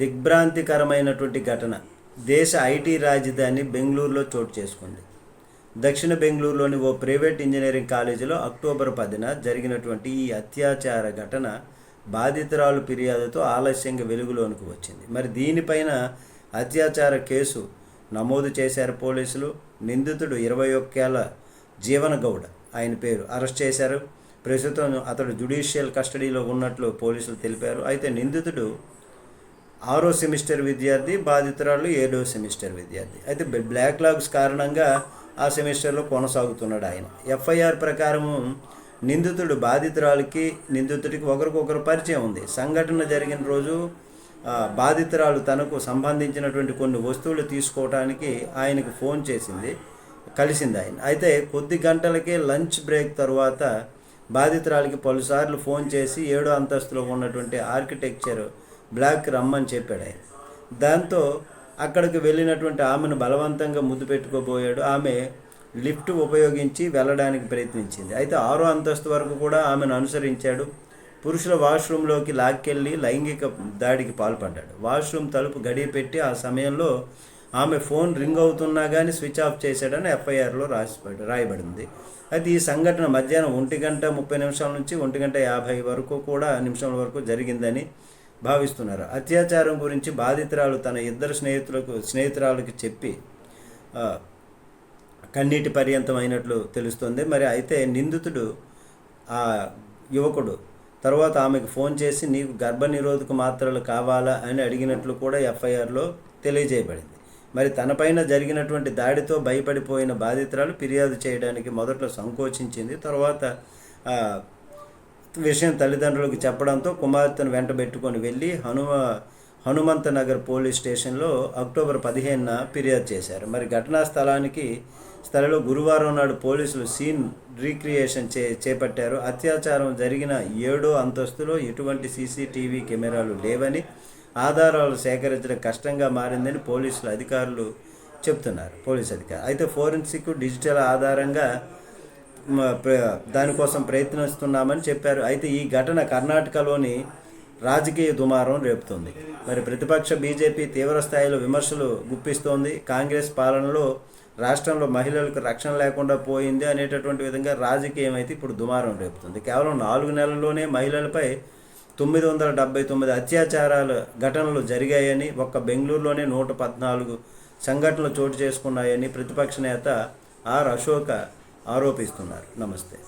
దిగ్భ్రాంతికరమైనటువంటి ఘటన దేశ ఐటీ రాజధాని బెంగళూరులో చోటు చేసుకుంది. దక్షిణ బెంగళూరులోని ఓ ప్రైవేట్ ఇంజనీరింగ్ కాలేజీలో అక్టోబర్ పదిన జరిగినటువంటి ఈ అత్యాచార ఘటన బాధితురాలు ఫిర్యాదుతో ఆలస్యంగా వెలుగులోనికి వచ్చింది. మరి దీనిపైన అత్యాచార కేసు నమోదు చేశారు పోలీసులు. నిందితుడు ఇరవై ఒక్కేళ్ళ జీవన గౌడ ఆయన పేరు అరెస్ట్ చేశారు. ప్రస్తుతం అతడు జుడిషియల్ కస్టడీలో ఉన్నట్లు పోలీసులు తెలిపారు. అయితే నిందితుడు ఆరో సెమిస్టర్ విద్యార్థి బాధితురాలు ఏడో సెమిస్టర్ విద్యార్థి. అయితే బ్లాక్ లాగ్స్ కారణంగా ఆ సెమిస్టర్లో కొనసాగుతున్నాడు ఆయన. ఎఫ్ఐఆర్ ప్రకారము నిందితుడు బాధితురాలకి నిందితుడికి ఒకరికొకరు పరిచయం ఉంది. సంఘటన జరిగిన రోజు బాధితురాలు తనకు సంబంధించినటువంటి కొన్ని వస్తువులు తీసుకోవడానికి ఆయనకు ఫోన్ చేసింది కలిసింది ఆయన. అయితే కొద్ది గంటలకే లంచ్ బ్రేక్ తర్వాత బాధితురాలికి పలుసార్లు ఫోన్ చేసి ఏడో అంతస్తులో ఉన్నటువంటి ఆర్కిటెక్చర్ బ్లాక్ రమ్మని చెప్పాడు ఆయన. దాంతో అక్కడికి వెళ్ళినటువంటి ఆమెను బలవంతంగా ముద్దు పెట్టుకోబోయాడు. ఆమె లిఫ్ట్ ఉపయోగించి వెళ్ళడానికి ప్రయత్నించింది. అయితే ఆరో అంతస్తు వరకు కూడా ఆమెను అనుసరించాడు. పురుషుల వాష్రూమ్లోకి లాక్కెళ్ళి లైంగిక దాడికి పాల్పడ్డాడు. వాష్రూమ్ తలుపు గడియ పెట్టి ఆ సమయంలో ఆమె ఫోన్ రింగ్ అవుతున్నా కానీ స్విచ్ ఆఫ్ చేశాడని ఎఫ్ఐఆర్లో రాసి రాయబడింది. అయితే ఈ సంఘటన మధ్యాహ్నం ఒంటి గంట ముప్పై నిమిషాల నుంచి ఒంటి గంట యాభై వరకు కూడా నిమిషాల వరకు జరిగిందని భావిస్తున్నారు. అత్యాచారం గురించి బాధితురాలు తన ఇద్దరు స్నేహితులకు స్నేహితురాలకు చెప్పి కన్నీటి పర్యంతం అయినట్లు తెలుస్తుంది. మరి అయితే నిందితుడు ఆ యువకుడు తర్వాత ఆమెకు ఫోన్ చేసి నీకు గర్భనిరోధక మాత్రలు కావాలా? అని అడిగినట్లు కూడా ఎఫ్ఐఆర్లో తెలియజేయబడింది. మరి తనపైన జరిగినటువంటి దాడితో భయపడిపోయిన బాధితురాలు ఫిర్యాదు చేయడానికి మొదట్లో సంకోచించింది. తర్వాత విషయం తల్లిదండ్రులకు చెప్పడంతో కుమార్తెను వెంటబెట్టుకొని వెళ్ళి హనుమ హనుమంత నగర్ పోలీస్ స్టేషన్లో అక్టోబర్ పదిహేనున ఫిర్యాదు చేశారు. మరి ఘటనా స్థలానికి స్థలంలో గురువారం నాడు పోలీసులు సీన్ రీక్రియేషన్ చే చేపట్టారు. అత్యాచారం జరిగిన ఏడో అంతస్తులో ఎటువంటి సీసీటీవీ కెమెరాలు లేవని ఆధారాలు సేకరించడం కష్టంగా మారిందని పోలీసులు అధికారులు చెప్తున్నారు. పోలీస్ అధికారులు. అయితే ఫోరెన్సిక్ డిజిటల్ ఆధారంగా దానికోసం ప్రయత్నిస్తున్నామని చెప్పారు. అయితే ఈ ఘటన కర్ణాటకలోని రాజకీయ దుమారం రేపుతుంది. మరి ప్రతిపక్ష బీజేపీ తీవ్ర స్థాయిలో విమర్శలు గుప్పిస్తోంది. కాంగ్రెస్ పాలనలో రాష్ట్రంలో మహిళలకు రక్షణ లేకుండా పోయింది అనేటటువంటి విధంగా రాజకీయం అయితే ఇప్పుడు దుమారం రేపుతుంది. కేవలం నాలుగు నెలల్లోనే మహిళలపై తొమ్మిది వందల డెబ్బై తొమ్మిది అత్యాచారాలు ఘటనలు జరిగాయని ఒక్క బెంగళూరులోనే నూట పద్నాలుగు సంఘటనలు చోటు చేసుకున్నాయని ప్రతిపక్ష నేత ఆర్ అశోక ఆరోపిస్తున్నారు. నమస్తే.